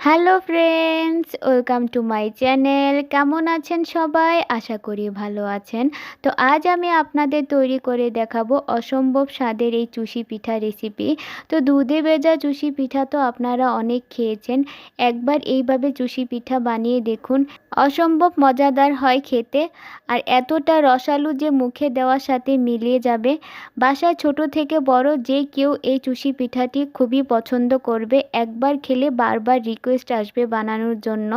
Hello friends welcome to my channel কেমন আছেন সবাই? আশা করি ভালো আছেন। তো আজ আমি আপনাদের তৈরি করে দেখাবো অসম্ভব স্বাদের এই চুষি পিঠা রেসিপি তো দুধে ভেজা চুষি পিঠা তো আপনারা অনেক খেয়েছেন। একবার এইভাবে চুষি পিঠা বানিয়ে দেখুন। অসম্ভব মজাদার হয় খেতে। আর এতটা রসালু যে মুখে দেওয়ার সাথে মিলিয়ে যাবে। বাসায় ছোট থেকে বড় যে কেউ এই চুষি পিঠাটি খুবই পছন্দ করবে। একবার খেলে বারবার রিকোয়েস্ট আসবে বানানোর জন্য।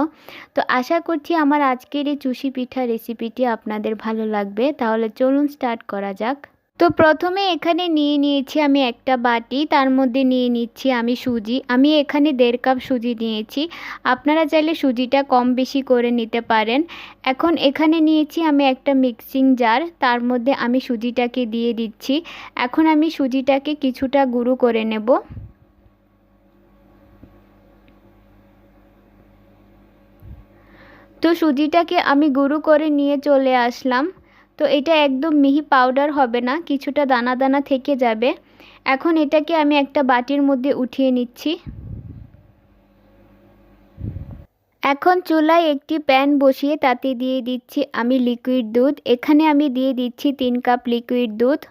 তো আশা করছি আমার আজকের এই চুষি পিঠা রেসিপিটি আপনাদের ভালো লাগবে। তাহলে চলুন স্টার্ট করা যাক। তো প্রথমে এখানে নিয়ে নিয়েছি আমি একটা বাটি, তার মধ্যে নিয়ে নিচ্ছি আমি সুজি। আমি এখানে দেড় কাপ সুজি নিয়েছি। আপনারা চাইলে সুজিটা কম বেশি করে নিতে পারেন। এখন এখানে নিয়েছি আমি একটা মিক্সিং জার তার মধ্যে আমি সুজিটাকে দিয়ে দিচ্ছি। এখন আমি সুজিটাকে কিছুটা গুঁড়ো করে নেব। তো সুজিটাকে আমি গুঁড়ো করে নিয়ে চলে আসলাম। তো এটা একদম মিহি পাউডার হবে না, কিছুটা দানা দানা থেকে যাবে। এখন এটাকে আমি একটা বাটির মধ্যে উঠিয়ে নিচ্ছি। এখন চুলায় একটি প্যান বসিয়ে তাতে দিয়ে দিচ্ছি আমি লিকুইড দুধ। এখানে আমি দিয়ে দিচ্ছি তিন কাপ লিকুইড দুধ।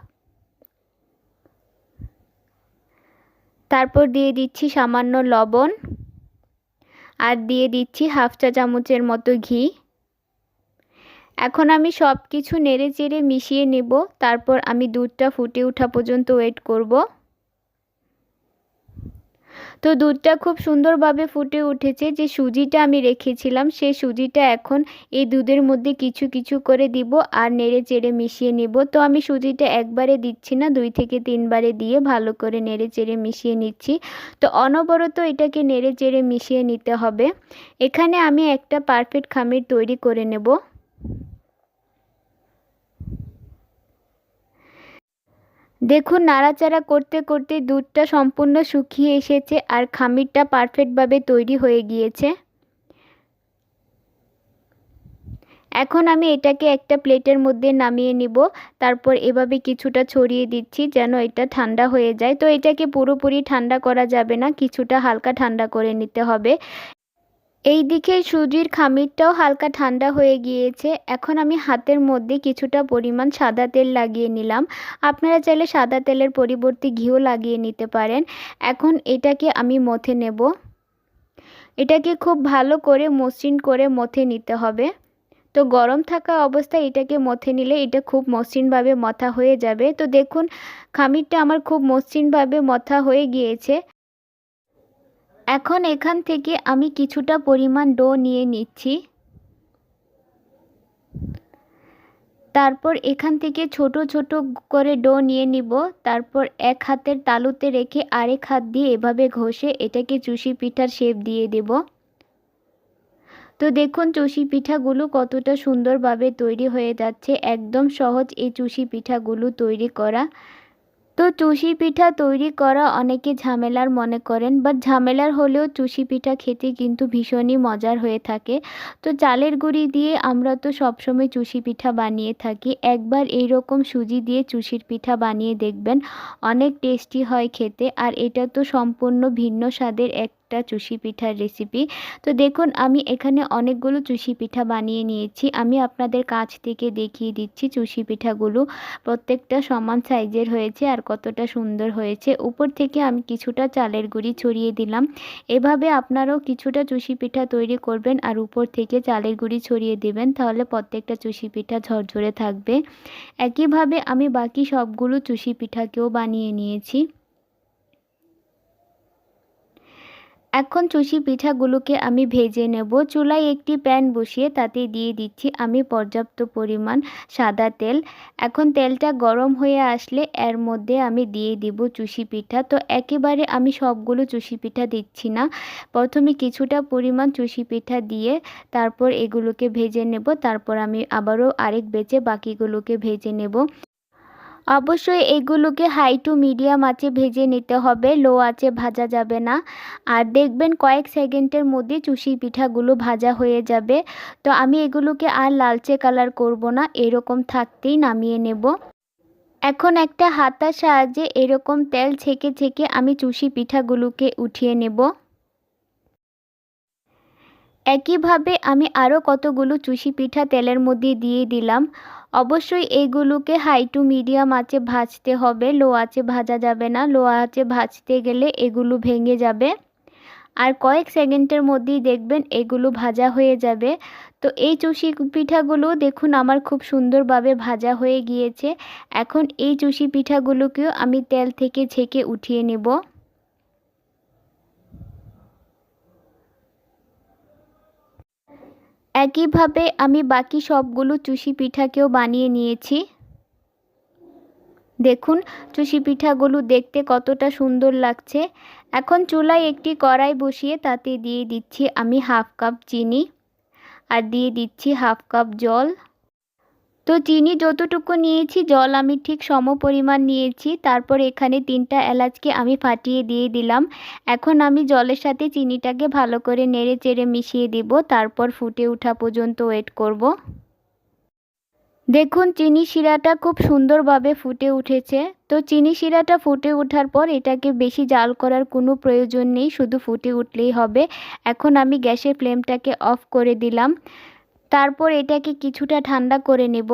তারপর দিয়ে দিচ্ছি সামান্য লবণ। আর দিয়ে দিচ্ছি হাফ চা চামচের মতো ঘি। এখন আমি সব কিছু নেড়ে চেড়ে মিশিয়ে নেব, তারপর আমি দুধটা ফুটে ওঠা পর্যন্ত ওয়েট করব। তো দুধটা খুব সুন্দরভাবে ফুটে উঠেছে। যে সুজিটা আমি রেখেছিলাম সেই সুজিটা এখন এই দুধের মধ্যে কিছু কিছু করে দিব আর নেড়ে চেড়ে মিশিয়ে নেব। তো আমি সুজিটা একবারে দিচ্ছি না, দুই থেকে তিনবারে দিয়ে ভালো করে নেড়ে চেড়ে মিশিয়ে নিচ্ছি। তো অনবরত এটাকে নেড়ে চেড়ে মিশিয়ে নিতে হবে। এখানে আমি একটা পারফেক্ট খামির তৈরি করে নেব। দেখুন, নাড়াচাড়া করতে করতে দুধটা সম্পূর্ণ শুকিয়ে এসেছে আর খামিরটা পারফেক্টভাবে তৈরি হয়ে গিয়েছে। এখন আমি এটাকে একটা প্লেটের মধ্যে নামিয়ে নিব। তারপর এভাবে কিছুটা ছড়িয়ে দিচ্ছি যেন এটা ঠান্ডা হয়ে যায়। তো এটাকে পুরোপুরি ঠান্ডা করা যাবে না, কিছুটা হালকা ঠান্ডা করে নিতে হবে। এই দিকে সুজির খামিরটাও হালকা ঠান্ডা হয়ে গিয়েছে। এখন আমি হাতের মধ্যে কিছুটা পরিমাণ সাদা তেল লাগিয়ে নিলাম। আপনারা চাইলে সাদা তেলের পরিবর্তে ঘিও লাগিয়ে নিতে পারেন। এখন এটাকে আমি মথে নেব। এটাকে খুব ভালো করে মসৃণ করে মথে নিতে হবে। তো গরম থাকা অবস্থায় এটাকে মথে নিলে এটা খুব মসৃণভাবে মথা হয়ে যাবে। তো দেখুন, খামিরটা আমার খুব মসৃণভাবে মথা হয়ে গিয়েছে। এখন এখান থেকে আমি কিছুটা পরিমাণ ডো নিয়ে নিচ্ছি। তারপর এখান থেকে ছোট ছোট করে ডো নিয়ে নিব। তারপর এক হাতের তালুতে রেখে আরেক হাত দিয়ে এভাবে ঘষে এটাকে চুষি পিঠার শেপ দিয়ে দেব। তো দেখুন চুষি পিঠাগুলো কতটা সুন্দরভাবে তৈরি হয়ে যাচ্ছে। একদম সহজ এই চুষি পিঠাগুলো তৈরি করা। তো চুষি পিঠা তৈরি করা অনেকে ঝামেলার মনে করেন বাট ঝামেলার হলেও চুষি পিঠা খেতে কিন্তু ভীষণই মজার হয়ে থাকে। তো চালের গুঁড়ি দিয়ে আমরা তো সবসময় চুষি পিঠা বানিয়ে থাকি। একবার এই রকম সুজি দিয়ে চুষির পিঠা বানিয়ে দেখবেন, অনেক টেস্টি হয় খেতে, আর এটা তো সম্পূর্ণ ভিন্ন স্বাদের এক একটা চুষি পিঠার রেসিপি তো দেখুন, আমি এখানে অনেকগুলো চুষি পিঠা বানিয়ে নিয়েছি। আমি আপনাদের কাছ থেকে দেখিয়ে দিচ্ছি চুষি পিঠাগুলো। প্রত্যেকটা সমান সাইজের হয়েছে আর কতটা সুন্দর হয়েছে। উপর থেকে আমি কিছুটা চালের গুঁড়ি ছড়িয়ে দিলাম। এভাবে আপনারাও কিছুটা চুষি পিঠা তৈরি করবেন আর উপর থেকে চালের গুঁড়ি ছড়িয়ে দেবেন, তাহলে প্রত্যেকটা চুষি পিঠা ঝরঝরে থাকবে। একইভাবে আমি বাকি সবগুলো চুষি পিঠাকেও বানিয়ে নিয়েছি। এখন চুষি পিঠাগুলোকে আমি ভেজে নেব। চুলায় একটি প্যান বসিয়ে তাতে দিয়ে দিচ্ছি আমি পর্যাপ্ত পরিমাণ সাদা তেল। এখন তেলটা গরম হয়ে আসলে এর মধ্যে আমি দিয়ে দিব চুষি পিঠা। তো একেবারে আমি সবগুলো চুষি পিঠা দিচ্ছি না। প্রথমে কিছুটা পরিমাণ চুষি পিঠা দিয়ে তারপর এগুলোকে ভেজে নেব। তারপর আমি আবারও আরেক বেচে বাকিগুলোকে ভেজে নেব। অবশ্যই এগুলোকে হাই টু মিডিয়াম আঁচে ভেজে নিতে হবে লো আঁচে ভাজা যাবে না। আর দেখবেন কয়েক সেকেন্ডের মধ্যে চুষি পিঠাগুলো ভাজা হয়ে যাবে। তো আমি এগুলোকে আর লালচে কালার করব না, এরকম থাকতেই নামিয়ে নেব। এখন একটা হাতার সাহায্যে এরকম তেল ছেঁকে ছেঁকে আমি চুষি পিঠাগুলোকে উঠিয়ে নেব। একইভাবে আমি আরও কতগুলো চুষি পিঠা তেলের মধ্যে দিয়ে দিলাম। অবশ্যই এইগুলোকে হাই টু মিডিয়াম আঁচে ভাজতে হবে। লো আঁচে ভাজা যাবে না। লো আঁচে ভাজতে গেলে এগুলো ভেঙে যাবে। আর কয়েক সেকেন্ডের মধ্যেই দেখবেন এগুলো ভাজা হয়ে যাবে। তো এই চুষি পিঠাগুলো দেখুন আমার খুব সুন্দরভাবে ভাজা হয়ে গিয়েছে। এখন এই চুষি পিঠাগুলোকেও আমি তেল থেকে ছেঁকে উঠিয়ে নেব। একইভাবে আমি বাকি সবগুলো চুষি পিঠাকেও বানিয়ে নিয়েছি। দেখুন, চুষি পিঠাগুলো দেখতে কতটা সুন্দর লাগছে। এখন চুলায় একটি কড়াই বসিয়ে তাতে দিয়ে দিচ্ছি আমি হাফ কাপ চিনি আর দিয়ে দিচ্ছি হাফ কাপ জল। তো চিনি যতটুকু নিয়েছি, জল আমি ঠিক সম পরিমাণ নিয়েছি। তারপর এখানে তিনটা এলাচকে আমি ফাটিয়ে দিয়ে দিলাম। এখন আমি জলের সাথে চিনিটাকে ভালো করে নেড়ে চেড়ে মিশিয়ে দিব। তারপর ফুটে ওঠা পর্যন্ত ওয়েট করব। দেখুন, চিনি শিরাটা খুব সুন্দরভাবে ফুটে উঠেছে। তো চিনি শিরাটা ফুটে ওঠার পর এটাকে বেশি জাল করার কোনো প্রয়োজন নেই, শুধু ফুটে উঠলেই হবে। এখন আমি গ্যাসের ফ্লেমটাকে অফ করে দিলাম। তারপর এটাকে কিছুটা ঠান্ডা করে নেব।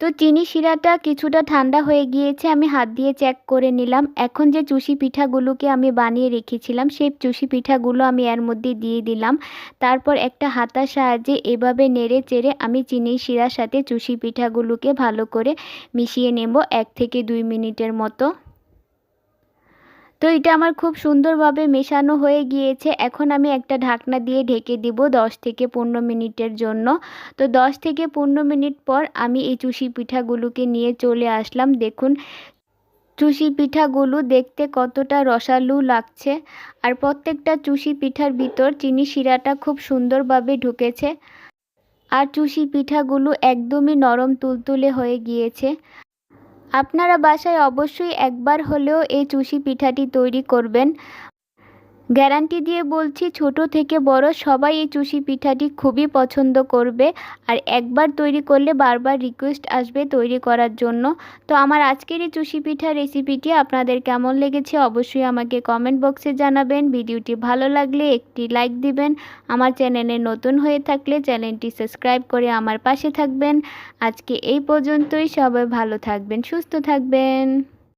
তো চিনি শিরাটা কিছুটা ঠান্ডা হয়ে গিয়েছে, আমি হাত দিয়ে চেক করে নিলাম। এখন যে চুষি পিঠাগুলোকে আমি বানিয়ে রেখেছিলাম, সেই চুষি পিঠাগুলো আমি এর মধ্যে দিয়ে দিলাম। তারপর একটা হাতার সাহায্যে এভাবে নেড়ে চেড়ে আমি চিনি শিরার সাথে চুষি পিঠাগুলোকে ভালো করে মিশিয়ে নেব এক থেকে দুই মিনিটের মতো। তো এটা আমার খুব সুন্দরভাবে মেশানো হয়ে গিয়েছে। এখন আমি একটা ঢাকনা দিয়ে ঢেকে দিব দশ থেকে পনেরো মিনিটের জন্য। তো দশ থেকে পনেরো মিনিট পর আমি এই চুষি পিঠাগুলোকে নিয়ে চলে আসলাম। দেখুন, চুষি পিঠাগুলো দেখতে কতটা রসালু লাগছে। আর প্রত্যেকটা চুষি পিঠার ভিতর চিনি শিরাটা খুব সুন্দরভাবে ঢুকেছে। আর চুষি পিঠাগুলো একদমই নরম তুলতুলে হয়ে গিয়েছে। আপনারা বাসায় অবশ্যই একবার হলেও এই চুষি পিঠাটি তৈরি করবেন। গ্যারান্টি দিয়ে বলছি, ছোট থেকে বড় সবাই এই চুষি পিঠাটি খুবই পছন্দ করবে আর একবার তৈরি করলে বারবার রিকোয়েস্ট আসবে তৈরি করার জন্য। তো আমার আজকের এই চুষি পিঠা রেসিপিটি আপনাদের কেমন লেগেছে অবশ্যই আমাকে কমেন্ট বক্সে জানাবেন। ভিডিওটি ভালো লাগলে একটি লাইক দিবেন। আমার চ্যানেলে নতুন হয়ে থাকলে চ্যানেলটি সাবস্ক্রাইব করে আমার পাশে থাকবেন। আজকে এই পর্যন্তই, সবাই ভালো থাকবেন, সুস্থ থাকবেন।